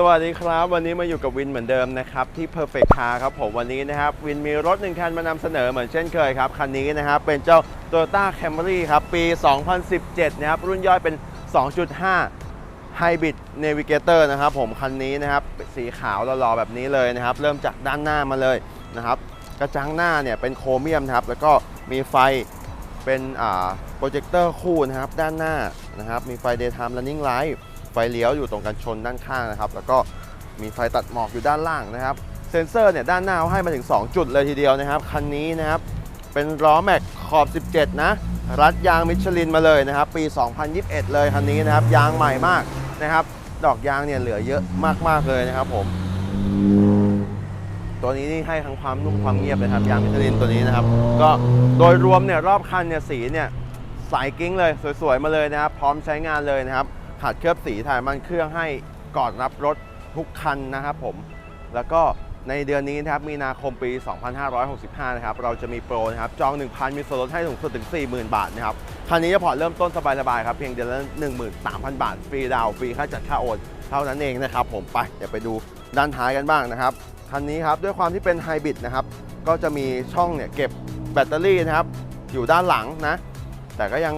สวัสดีครับ วันนี้มาอยู่กับวินเหมือนเดิมนะครับที่ Perfect Car ครับผมวันนี้นะครับวินมีรถหนึ่งคันมานำเสนอเหมือนเช่นเคยครับ คันนี้นะครับเป็นเจ้า Toyota Camry ครับ ปี 2017 นะครับ รุ่นย่อยเป็น 2.5 Hybrid Navigator นะครับผมคันนี้นะครับสีขาวหล่อๆแบบนี้เลยนะครับ เริ่มจากด้านหน้ามาเลยนะครับกระจังหน้าเนี่ยเป็นโครเมียมครับแล้วก็มีไฟเป็นอ่าโปรเจคเตอร์คู่นะครับด้านหน้านะครับมีไฟ daytime running light ฟเลี้ยวอยู่ตรงกันชนด้านข้างนะครับ แล้วก็มีไฟตัดหมอกอยู่ด้านล่างนะครับ เซ็นเซอร์เนี่ยด้านหน้าเขาให้มาถึง 2 จุดเลยทีเดียวนะครับ คันนี้นะครับ เป็นล้อแม็กขอบ 17 นะ รัดยางมิชลินมาเลยนะครับ ปี 2021 เลยคันนี้นะครับ ยางใหม่มากนะครับ ดอกยางเนี่ยเหลือเยอะมากๆเลยนะครับผม ตัวนี้นี่ให้ทั้งความนุ่มความเงียบเลยครับ ยางมิชลินตัวนี้นะครับ ก็โดยรวมเนี่ยรอบคันเนี่ยสีเนี่ยใสกิ้งเลยสวยๆมาเลยนะครับ พร้อมใช้งานเลยนะครับ ขัดเคลือบสีถ่ายมันเครื่องให้ก่อนรับรถทุกคันนะครับผม แล้วก็ในเดือนนี้นะครับมีนาคมปี 2565 นะครับ เราจะมีโปรนะครับ จอง 1,000 มีส่วนลดให้สูงสุดถึง 40,000 บาทนะครับ คันนี้จะผ่อนเริ่มต้นสบายๆครับ เพียงเดือนละ 13,000 บาท ฟรีดาวน์ฟรีค่าจัดค่าโอน เท่านั้นเองนะครับผมไปเดี๋ยวไปดูด้านท้ายกันบ้างนะครับ คันนี้ครับด้วยความที่เป็นไฮบริดนะครับ ก็จะมีช่องเนี่ยเก็บแบตเตอรี่นะครับ อยู่ด้านหลังนะ แต่ก็ยัง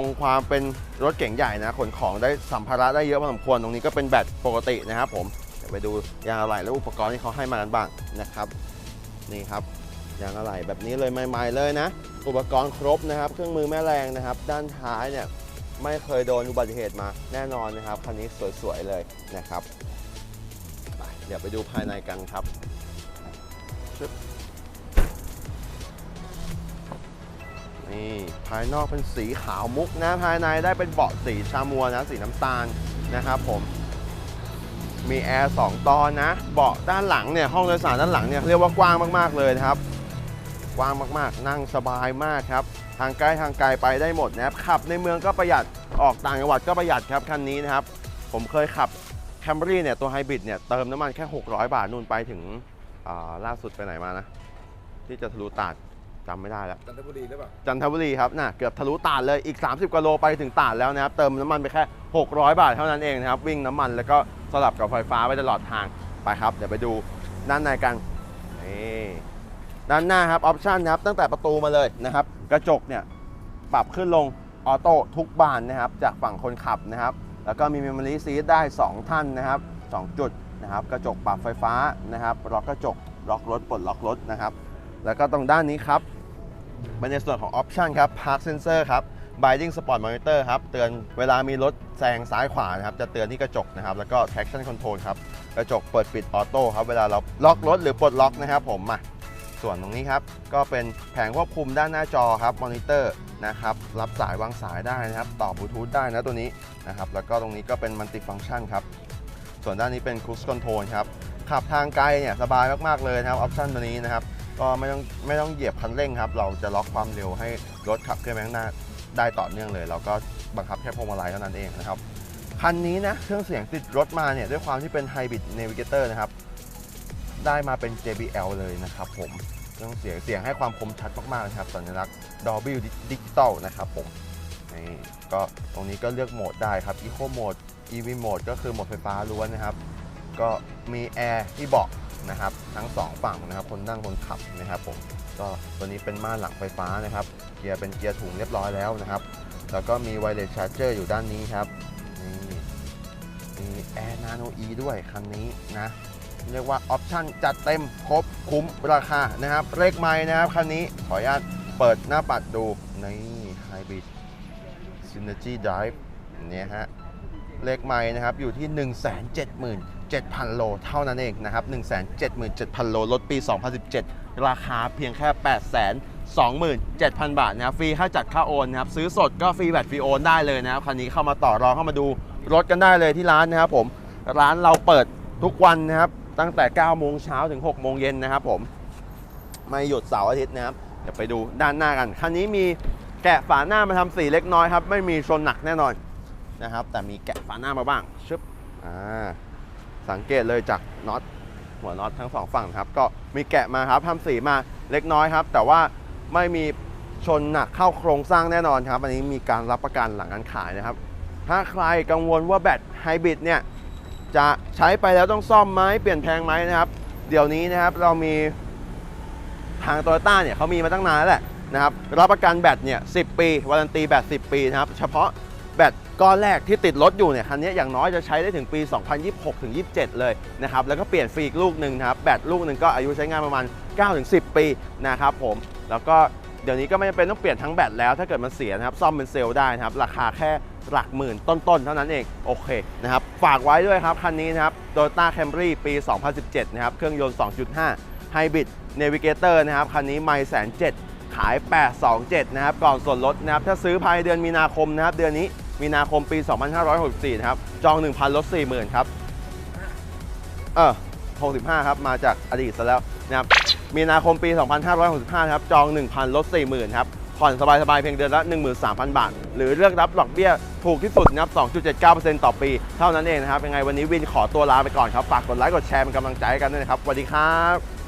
งความเป็นรถเก๋งใหญ่นะขนของได้สัมภาระได้เยอะพอสมควรตรงนี้ก็เป็นแบตปกตินะครับผมเดี๋ยวไปดูยางอะไหล่และอุปกรณ์ที่เขาให้มากันบ้างนะครับ นี่ครับยางอะไหล่แบบนี้เลยใหม่ๆเลยนะ อุปกรณ์ครบนะครับ เครื่องมือแม่แรงนะครับ ด้านท้ายเนี่ยไม่เคยโดนอุบัติเหตุมาแน่นอนนะครับคันนี้สวยๆเลยนะครับเดี๋ยวไปดูภายในกันครับ นี่ภายนอกเป็นสีขาวมุกนะภายในได้เป็นเบาะสีชามัวนะสีน้ำตาลนะครับผมมีแอร์2ตอนนะ เบาะด้านหลังเนี่ยห้องโดยสารด้านหลังเนี่ยเรียกว่ากว้างมากๆเลยนะครับ กว้างมากๆ นั่งสบายมากครับ ทางใกล้ทางไกลไปได้หมดนะครับขับในเมืองก็ประหยัดออกต่างจังหวัดก็ประหยัดครับคันนี้นะครับ ผมเคยขับแคมรี่เนี่ยตัวไฮบริดเนี่ยเติมน้ำมันแค่ 600 บาทนู่นไปถึงล่าสุดไปไหนมานะ ที่จะทะลุตาด จำไม่ได้แล้วจันทบุรีหรือเปล่าจันทบุรีครับน่ะเกือบทะลุตาดเลยอีก 30กว่าโลไปถึงตาดแล้วนะครับเติมน้ำมันไปแค่ 600 บาทเท่านั้นเองนะครับวิ่งน้ำมันแล้วก็สลับกับไฟฟ้าไปตลอดทางไปครับ เดี๋ยวไปดูด้านในกันนี่ด้านหน้าครับออปชันนะครับตั้งแต่ประตูมาเลยนะครับ กระจกเนี่ยปรับขึ้นลงออโต้ทุกบานนะครับ จากฝั่งคนขับนะครับ แล้วก็มีเมมโมรี่ซีทได้ 2 ท่านนะครับ 2 จุดนะครับ กระจกปรับไฟฟ้านะครับล็อกกระจกล็อกรถปลดล็อกรถนะครับ แล้วก็ตรงด้านนี้ครับเป็นในส่วนของออปชันครับ Park Sensor ครับ Binding Spot Monitor ครับ เตือนเวลามีรถแซงซ้ายขวานะครับ จะเตือนที่กระจกนะครับ แล้วก็ Traction Control ครับ กระจกเปิดปิดออโต้ครับ เวลาเราล็อกรถหรือปลดล็อกนะครับผมมาส่วนตรงนี้ครับ ก็เป็นแผงควบคุมด้านหน้าจอครับ มอนิเตอร์นะครับ รับสายวางสายได้นะครับ ต่อบลูทูธได้นะตัวนี้นะครับ แล้วก็ตรงนี้ก็เป็นมัลติฟัง c t ชันครับ ส่วนด้านนี้เป็น Cruise Control ครับ ขับทางไกลเนี่ยสบายมากๆเลยนะครับ ออปชันตัวนี้นะครับ ก็ไม่ต้องไม่ต้องเหยียบคันเร่งครับ เราจะล็อกความเร็วให้รถขับเคลื่อนไปข้างหน้าได้ต่อเนื่องเลย เราก็บังคับแค่พวงมาลัยเท่านั้นเองนะครับ คันนี้นะเครื่องเสียงติดรถมาเนี่ยด้วยความที่เป็น Hybrid Navigator นะครับ ได้มาเป็น JBL เลยนะครับผมเครื่องเสียงเสียงให้ความคมชัดมากๆนะครับสัญลักษณ์ Dolby Digital นะครับผมนี่ก็ตรงนี้ก็เลือกโหมดได้ครับ Eco Mode EV Mode ก็คือโหมดไฟฟ้าล้วนนะครับ ก็มีแอร์ที่เบาะ นะครับ ทั้งสองฝั่งนะครับ คนนั่งคนขับนะครับผมก็ตัวนี้เป็นม่านหลังไฟฟ้านะครับ เกียร์เป็นเกียร์ถุงเรียบร้อยแล้วนะครับ แล้วก็มีไวเลสชาร์เจอร์อยู่ด้านนี้ครับนี่มีแอร์นาโนอีด้วยคันนี้นะเรียกว่าออปชั่นจัดเต็มครบคุ้มราคานะครับเลขไม้นะครับคันนี้ขออนุญาตเปิดหน้าปัดดูนี่ไฮบริด Synergy Drive เนี่ยฮะ เลขไม้นะครับอยู่ที่ 177,000 โลเท่านั้นเองนะครับ 177,000 โลรถปี 2017 ราคาเพียงแค่ 827,000 บาทนะครับฟรีค่าจัดค่าโอนนะครับซื้อสดก็ฟรีแบตฟรีโอนได้เลยนะครับคันนี้เข้ามาต่อรองเข้ามาดูรถกันได้เลยที่ร้านนะครับผมร้านเราเปิดทุกวันนะครับตั้งแต่ 9 โมงเช้าถึง 6 โมงเย็นนะครับผมไม่หยุดเสาร์อาทิตย์นะครับเดี๋ยวไปดูด้านหน้ากัน คันนี้มีแกะฝาหน้ามาทำสีเล็กน้อยครับ ไม่มีชนหนักแน่นอน นะครับ แต่มีแกะฝาหน้ามาบ้างชึบอ่าสังเกตเลยจากน็อตหัวน็อตทั้งสองฝั่งครับ ก็มีแกะมาครับทำสีมาเล็กน้อยครับ แต่ว่าไม่มีชนหนักเข้าโครงสร้างแน่นอนครับ อันนี้มีการรับประกันหลังการขายนะครับ ถ้าใครกังวลว่าแบตไฮบริดเนี่ย จะใช้ไปแล้วต้องซ่อมไหมเปลี่ยนแพงไหมนะครับ เดี๋ยวนี้นะครับเรามีทางโตโยต้าเนี่ยเขามีมาตั้งนานแล้วแหละนะครับรับประกันแบตเนี่ย10 ปีวารันตีแบต10 ปีนะครับ เฉพาะแบต ก้อนแรกที่ติดรถอยู่เนี่ยคันนี้อย่างน้อยจะใช้ได้ถึงปี 2026ถึง27 เลยนะครับแล้วก็เปลี่ยนฟรีอีกลูกหนึ่งนะครับแบตลูกหนึ่งก็อายุใช้งานประมาณ 9-10 ปีนะครับผมแล้วก็เดี๋ยวนี้ก็ไม่จำเป็นต้องเปลี่ยนทั้งแบตแล้วถ้าเกิดมันเสียนะครับซ่อมเป็นเซลล์ได้นะครับราคาแค่หลักหมื่นต้นๆ เท่านั้นเองโอเคนะครับฝากไว้ด้วยครับคันนี้นะครับ Toyota Camry ปี 2017 นะครับ เครื่องยนต์ 2.5 Hybrid Navigator นะครับ คันนี้ไม่แสนเจ็ดขาย 827 นะครับ ก่อนส่วนลดนะครับ ถ้าซื้อภายในเดือนมีนาคมนะครับ เดือนนี้ มีนาคมปี 2564 นะครับ จอง 1,000 ลด 40,000 ครับ เออ65 ครับ มาจากอดีตซะแล้วนะครับ มีนาคมปี 2565 ครับ จอง 1,000 ลด 40,000 ครับ ผ่อนสบายๆ เพียงเดือนละ 13,000 บาท หรือเลือกรับดอกเบี้ยถูกที่สุดนะครับ 2.79%ต่อปี เท่านั้นเองนะครับ ยังไงวันนี้วินขอตัวลาไปก่อนครับ ฝากกดไลค์ กดแชร์เป็นกำลังใจให้กันด้วยนะครับสวัสดีครับ